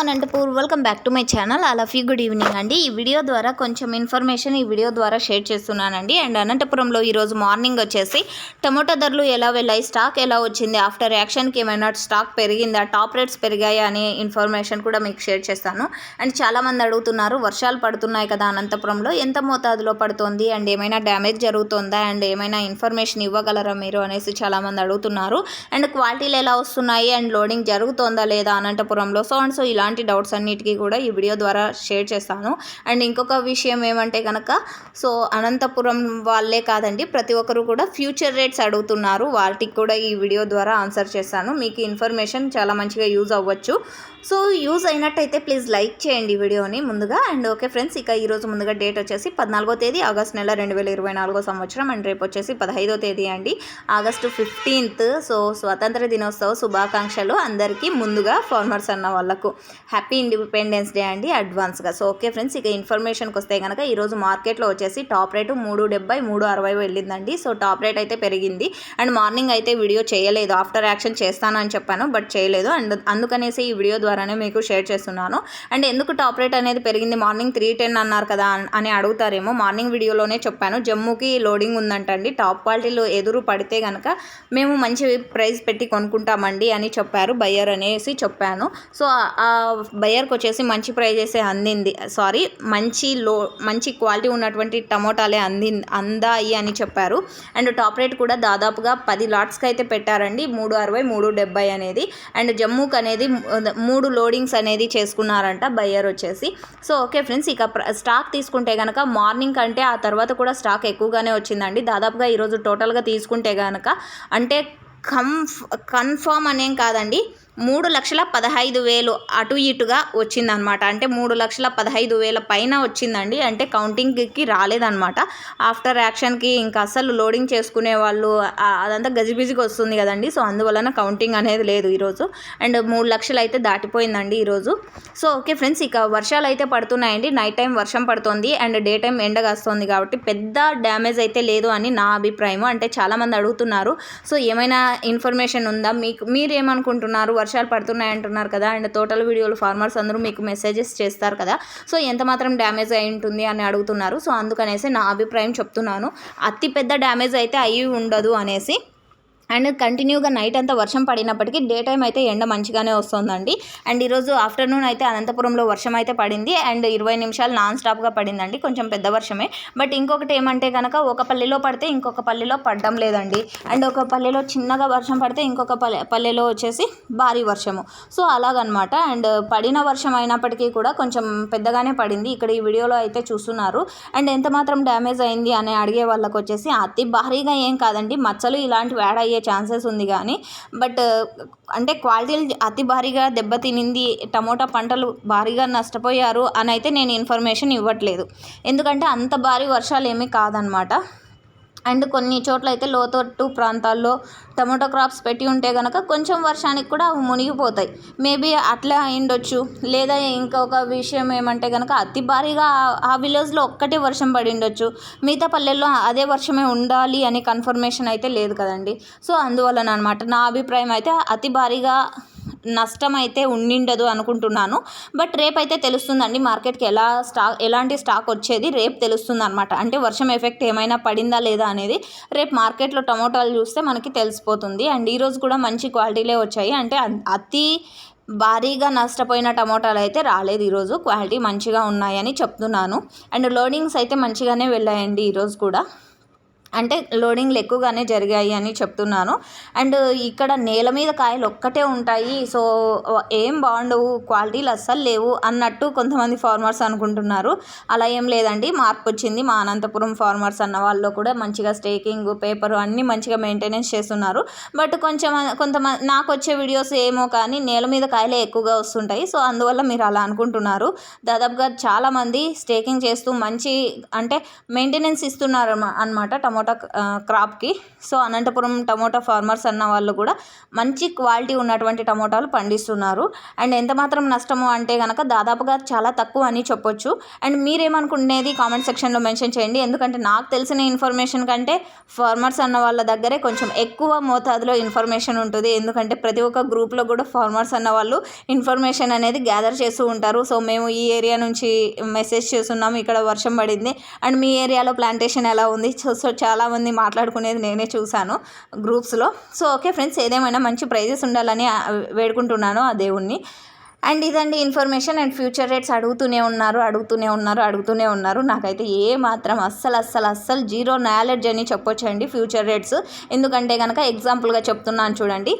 Anantapur. Welcome back to my channel అలా ఫీ good evening అండి. ఈ వీడియో ద్వారా కొంచెం ఇన్ఫర్మేషన్ ఈ వీడియో ద్వారా షేర్ చేస్తున్నానండి. అండ్ అనంతపురంలో ఈరోజు మార్నింగ్ వచ్చేసి టమోటా ధరలు ఎలా వెళ్ళాయి స్టాక్ ఎలా వచ్చింది ఆఫ్టర్ యాక్షన్కి ఏమైనా స్టాక్ పెరిగిందా టాప్ రేట్స్ పెరిగాయా అనే ఇన్ఫర్మేషన్ కూడా మీకు షేర్ చేస్తాను. అండ్ చాలామంది అడుగుతున్నారు వర్షాలు పడుతున్నాయి కదా అనంతపురంలో ఎంత మోతాదులో పడుతుంది? అండ్ ఏమైనా డ్యామేజ్ జరుగుతుందా? అండ్ ఏమైనా ఇన్ఫర్మేషన్ ఇవ్వగలరా మీరు? అనేసి చాలామంది అడుగుతున్నారు. అండ్ క్వాలిటీలు ఎలా వస్తున్నాయి? అండ్ లోడింగ్ జరుగుతుందా లేదా అనంతపురంలో? సో అండ్ సో ఇలాంటి డౌట్స్ అన్నిటికీ కూడా ఈ వీడియో ద్వారా షేర్ చేస్తాను. అండ్ ఇంకొక విషయం ఏమంటే కనుక సో అనంతపురం వాళ్ళే కాదండి ప్రతి ఒక్కరు కూడా ఫ్యూచర్ రేట్స్ అడుగుతున్నారు. వాటికి కూడా ఈ వీడియో ద్వారా ఆన్సర్ చేస్తాను. మీకు ఇన్ఫర్మేషన్ చాలా మంచిగా యూజ్ అవ్వచ్చు. సో యూజ్ అయినట్టయితే ప్లీజ్ లైక్ చేయండి వీడియోని ముందుగా. అండ్ ఓకే ఫ్రెండ్స్ ఇక ఈరోజు ముందుగా డేట్ వచ్చేసి పద్నాలుగో తేదీ ఆగస్ట్ నెల రెండు వేల ఇరవై నాలుగో సంవత్సరం. అండ్ రేపు వచ్చేసి పదహైదో తేదీ అండి ఆగస్టు ఫిఫ్టీన్త్. సో స్వాతంత్ర దినోత్సవ శుభాకాంక్షలు అందరికీ ముందుగా ఫార్మర్స్ అన్న వాళ్ళకు. హ్యాపీ ఇండిపెండెన్స్ డే అండి అడ్వాన్స్గా. సో ఓకే ఫ్రెండ్స్ ఇక ఇన్ఫర్మేషన్కి వస్తే కనుక ఈరోజు మార్కెట్లో వచ్చేసి టాప్ రేటు మూడు డెబ్బై మూడు అరవై వెళ్ళిందండి. సో టాప్ రేట్ అయితే పెరిగింది. అండ్ మార్నింగ్ అయితే వీడియో చేయలేదు. ఆఫ్టర్ యాక్షన్ చేస్తాను అని చెప్పాను బట్ చేయలేదు. అండ్ అందుకనేసి ఈ వీడియో ద్వారానే మీకు షేర్ చేస్తున్నాను. అండ్ ఎందుకు టాప్ రేట్ అనేది పెరిగింది? మార్నింగ్ త్రీ టెన్ అన్నారు కదా అని అడుగుతారేమో. మార్నింగ్ వీడియోలోనే చెప్పాను. జమ్మూకి లోడింగ్ ఉందంటండి. టాప్ క్వాలిటీలో ఎదురు పడితే కనుక మేము మంచి ప్రైస్ పెట్టి కొనుక్కుంటామండి అని చెప్పారు బయ్యర్ అనేసి చెప్పాను. సో బయర్కి వచ్చేసి మంచి ప్రైజెసే అందింది. సారీ మంచి లో మంచి క్వాలిటీ ఉన్నటువంటి టమోటాలే అంది అందాయి అని చెప్పారు. అండ్ టాప్ రేట్ కూడా దాదాపుగా పది లాట్స్కి అయితే పెట్టారండి. మూడు అరవై మూడు డెబ్బై అనేది. అండ్ జమ్మూకి అనేది మూడు లోడింగ్స్ అనేది చేసుకున్నారంట బయ్యర్ వచ్చేసి. సో ఓకే ఫ్రెండ్స్ ఇక స్టాక్ తీసుకుంటే కనుక మార్నింగ్ కంటే ఆ తర్వాత కూడా స్టాక్ ఎక్కువగానే వచ్చిందండి. దాదాపుగా ఈరోజు టోటల్గా తీసుకుంటే కనుక అంటే కంఫ్ కన్ఫామ్ అనేం కాదండి. మూడు లక్షల పదహైదు వేలు అటు ఇటుగా వచ్చిందనమాట అంటే మూడు లక్షల పదహైదు వేల పైన వచ్చిందండి. అంటే కౌంటింగ్కి రాలేదనమాట ఆఫ్టర్ యాక్షన్కి ఇంకా అసలు లోడింగ్ చేసుకునే వాళ్ళు అదంతా గజిబిజిగా వస్తుంది కదండి. సో అందువలన కౌంటింగ్ అనేది లేదు ఈరోజు. అండ్ మూడు లక్షలు అయితే దాటిపోయిందండి ఈరోజు. సో ఓకే ఫ్రెండ్స్ ఇక వర్షాలు అయితే పడుతున్నాయండి. నైట్ టైం వర్షం పడుతుంది. అండ్ డే టైం ఎండ కాస్తుంది కాబట్టి పెద్ద డ్యామేజ్ అయితే లేదు అని నా అభిప్రాయం అంటే చాలామంది అడుగుతున్నారు. సో ఏమైనా ఇన్ఫర్మేషన్ ఉందా? మీకు మీరు ఏమనుకుంటున్నారు వర్షాలు పడుతున్నాయి అంటున్నారు కదా. అండ్ తోటల వీడియోలు ఫార్మర్స్ అందరూ మీకు మెసేజెస్ చేస్తారు కదా. సో ఎంత మాత్రం డ్యామేజ్ అయి ఉంటుంది అని అడుగుతున్నారు. సో అందుకనేసి నా అభిప్రాయం చెప్తున్నాను. అతి పెద్ద డ్యామేజ్ అయితే అయ్యి ఉండదు అనేసి అండ్ కంటిన్యూగా నైట్ అంతా వర్షం పడినప్పటికీ డే టైం అయితే ఎండ మంచిగానే వస్తుందండి. అండ్ ఈరోజు ఆఫ్టర్నూన్ అయితే అనంతపురంలో వర్షం అయితే పడింది. అండ్ ఇరవై నిమిషాలు నాన్ స్టాప్గా పడిందండి. కొంచెం పెద్ద వర్షమే. బట్ ఇంకొకటి ఏమంటే కనుక ఒక పల్లెలో పడితే ఇంకొక పల్లెలో పడడం లేదండి. అండ్ ఒక పల్లెలో చిన్నగా వర్షం పడితే ఇంకొక పల్లె పల్లెలో వచ్చేసి భారీ వర్షము. సో అలాగనమాట. అండ్ పడిన వర్షం అయినప్పటికీ కూడా కొంచెం పెద్దగానే పడింది. ఇక్కడ ఈ వీడియోలో అయితే చూస్తున్నారు. అండ్ ఎంత మాత్రం డ్యామేజ్ అయింది అని అడిగే వాళ్ళకి వచ్చేసి అతి భారీగా ఏం కాదండి. మచ్చలు ఇలాంటివి యాడ్ అయ్యే ఛాన్సెస్ ఉంది కానీ బట్ అంటే క్వాలిటీలు అతి భారీగా దెబ్బతినింది టమోటా పంటలు భారీగా నష్టపోయారు అని అయితే నేను ఇన్ఫర్మేషన్ ఇవ్వట్లేదు. ఎందుకంటే అంత భారీ వర్షాలు ఏమీ కాదనమాట. అండ్ కొన్ని చోట్ల అయితే లోతట్టు ప్రాంతాల్లో టమోటో క్రాప్స్ పెట్టి ఉంటే కనుక కొంచెం వర్షానికి కూడా అవి మునిగిపోతాయి. మేబీ అట్లా అయిండొచ్చు. లేదా ఇంకొక విషయం ఏమంటే కనుక అతి భారీగా ఆ- విలేజ్లో ఒక్కటే వర్షం పడి ఉండొచ్చు మిగతా పల్లెల్లో అదే వర్షమే ఉండాలి అనే కన్ఫర్మేషన్ అయితే లేదు కదండి. సో అందువలన అనమాట నా అభిప్రాయం అయితే అతి భారీగా నష్టం అయితే ఉండిండదు అనుకుంటున్నాను. బట్ రేపైతే తెలుస్తుందండి మార్కెట్కి ఎలా స్టాక్ ఎలాంటి స్టాక్ వచ్చేది రేపు తెలుస్తుంది అనమాట అంటే వర్షం ఎఫెక్ట్ ఏమైనా పడిందా లేదా అనేది రేపు మార్కెట్లో టమోటాలు చూస్తే మనకి తెలిసిపోతుంది. అండ్ ఈరోజు కూడా మంచి క్వాలిటీలే వచ్చాయి. అంటే అతి భారీగా నష్టపోయిన టమోటాలు అయితే రాలేదు ఈరోజు క్వాలిటీ మంచిగా ఉన్నాయని చెప్తున్నాను. అండ్ లోడింగ్స్ అయితే మంచిగానే వెళ్ళాయండి ఈరోజు కూడా. అంటే లోడింగ్లు ఎక్కువగానే జరిగాయి అని చెప్తున్నాను. అండ్ ఇక్కడ నేల మీద కాయలు ఒక్కటే ఉంటాయి. సో ఏం బాగుండవు. క్వాలిటీలు అస్సలు లేవు అన్నట్టు కొంతమంది ఫార్మర్స్ అనుకుంటున్నారు. అలా ఏం లేదండి. మార్పు వచ్చింది. మా అనంతపురం ఫార్మర్స్ అన్న వాళ్ళు కూడా మంచిగా స్టేకింగ్ పేపర్ అన్నీ మంచిగా మెయింటెనెన్స్ చేస్తున్నారు. బట్ కొంచెం కొంతమంది నాకు వచ్చే వీడియోస్ ఏమో కానీ నేల మీద కాయలే ఎక్కువగా వస్తుంటాయి. సో అందువల్ల మీరు అలా అనుకుంటున్నారు. దాదాపుగా చాలామంది స్టేకింగ్ చేస్తూ మంచి అంటే మెయింటెనెన్స్ ఇస్తున్నారు అనమాట టమో టమోటా క్రాప్కి. సో అనంతపురం టమోటా ఫార్మర్స్ అన్న వాళ్ళు కూడా మంచి క్వాలిటీ ఉన్నటువంటి టమోటాలు పండిస్తున్నారు. అండ్ ఎంత మాత్రం నష్టము అంటే కనుక దాదాపుగా చాలా తక్కువ అని చెప్పొచ్చు. అండ్ మీరేమనుకునేది కామెంట్ సెక్షన్లో మెన్షన్ చేయండి. ఎందుకంటే నాకు తెలిసిన ఇన్ఫర్మేషన్ కంటే ఫార్మర్స్ అన్న వాళ్ళ దగ్గరే కొంచెం ఎక్కువ మోతాదులో ఇన్ఫర్మేషన్ ఉంటుంది. ఎందుకంటే ప్రతి ఒక్క గ్రూప్లో కూడా ఫార్మర్స్ అన్న వాళ్ళు ఇన్ఫర్మేషన్ అనేది గ్యాదర్ చేస్తూ ఉంటారు. సో మేము ఈ ఏరియా నుంచి మెసేజ్ చేస్తున్నాము. ఇక్కడ వర్షం పడింది. అండ్ మీ ఏరియాలో ప్లాంటేషన్ ఎలా ఉంది? సో సో చాలామంది మాట్లాడుకునేది నేనే చూశాను గ్రూప్స్లో. సో ఓకే ఫ్రెండ్స్ ఏదేమైనా మంచి ప్రైజెస్ ఉండాలని వేడుకుంటున్నాను ఆ దేవుణ్ణి. అండ్ ఇదండి ఇన్ఫర్మేషన్ అండ్ ఫ్యూచర్ రేట్స్ అడుగుతూనే ఉన్నారు అడుగుతూనే ఉన్నారు అడుగుతూనే ఉన్నారు. నాకైతే ఏ మాత్రం అస్సలు అస్సలు అస్సలు జీరో నాలెడ్జ్ అని చెప్పొచ్చండి ఫ్యూచర్ రేట్స్. ఎందుకంటే కనుక ఎగ్జాంపుల్గా చెప్తున్నాను చూడండి.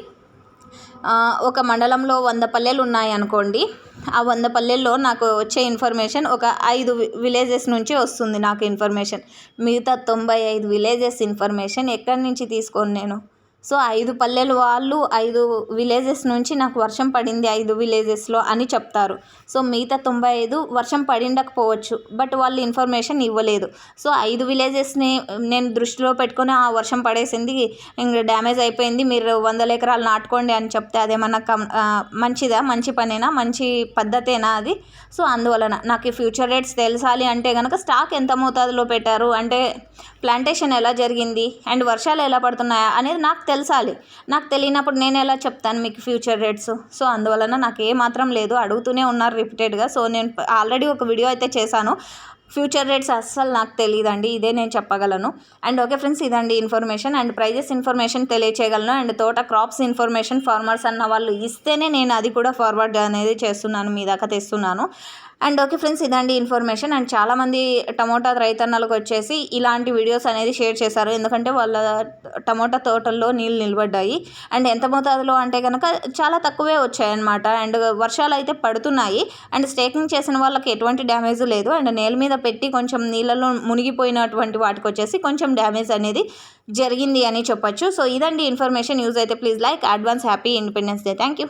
ఒక మండలంలో వంద పల్లెలు ఉన్నాయి అనుకోండి. ఆ వంద పల్లెల్లో నాకు వచ్చే ఇన్ఫర్మేషన్ ఒక ఐదు విలేజెస్ నుంచి వస్తుంది నాకు ఇన్ఫర్మేషన్. మిగతా తొంభై ఐదు విలేజెస్ ఇన్ఫర్మేషన్ ఎక్కడి నుంచి తీసుకోను నేను? సో ఐదు పల్లెలు వాళ్ళు ఐదు విలేజెస్ నుంచి నాకు వర్షం పడింది ఐదు విలేజెస్లో అని చెప్తారు. సో మిగతా తొంభై ఐదు వర్షం పడిండకపోవచ్చు బట్ వాళ్ళు ఇన్ఫర్మేషన్ ఇవ్వలేదు. సో ఐదు విలేజెస్ని నేను దృష్టిలో పెట్టుకొని ఆ వర్షం పడేసింది ఇంకా డ్యామేజ్ అయిపోయింది మీరు వందల ఎకరాలు నాటుకోండి అని చెప్తే అదేమన్నా కం మంచిదా? మంచి పనేనా? మంచి పద్ధతేనా అది? సో అందువలన నాకు ఈ ఫ్యూచర్ రేట్స్ తెలిసాలి అంటే కనుక స్టాక్ ఎంత మోతాదులో పెట్టారు? అంటే ప్లాంటేషన్ ఎలా జరిగింది? అండ్ వర్షాలు ఎలా పడుతున్నాయా? అనేది నాకు తెలుసాలి. నాకు తెలియనప్పుడు నేను ఎలా చెప్తాను మీకు ఫ్యూచర్ రేట్స్? సో అందువలన నాకు ఏ మాత్రం లేదు. అడుగుతూనే ఉన్నారు రిపీటెడ్గా. సో నేను ఆల్రెడీ ఒక వీడియో అయితే చేశాను. ఫ్యూచర్ రేట్స్ అస్సలు నాకు తెలియదండి. ఇదే నేను చెప్పగలను. అండ్ ఓకే ఫ్రెండ్స్ ఇదండి ఇన్ఫర్మేషన్. అండ్ ప్రైజెస్ ఇన్ఫర్మేషన్ తెలియచేయగలను. అండ్ తోట క్రాప్స్ ఇన్ఫర్మేషన్ ఫార్మర్స్ అన్న వాళ్ళు ఇస్తేనే నేను అది కూడా ఫార్వర్డ్ అనేది చేస్తున్నాను మీ దాకా తెస్తున్నాను. అండ్ ఓకే ఫ్రెండ్స్ ఇదండి ఇన్ఫర్మేషన్ అండ్ చాలామంది టమోటా రైతన్నలకు వచ్చేసి ఇలాంటి వీడియోస్ అనేది షేర్ చేశారు. ఎందుకంటే వాళ్ళ టమోటా తోటల్లో నీళ్ళు నిలబడ్డాయి. అండ్ ఎంత మోతాదులో అంటే కనుక చాలా తక్కువే వచ్చాయన్నమాట. అండ్ వర్షాలు అయితే పడుతున్నాయి. అండ్ స్టేకింగ్ చేసిన వాళ్ళకి ఎటువంటి డ్యామేజ్ లేదు. అండ్ నేల మీద పెట్టి కొంచెం నీళ్ళలో మునిగిపోయినటువంటి వాటికి వచ్చేసి కొంచెం డ్యామేజ్ అనేది జరిగింది అని చెప్పొచ్చు. సో ఇదండి ఇన్ఫర్మేషన్ యూజ్ అయితే please like advance happy independence day thank you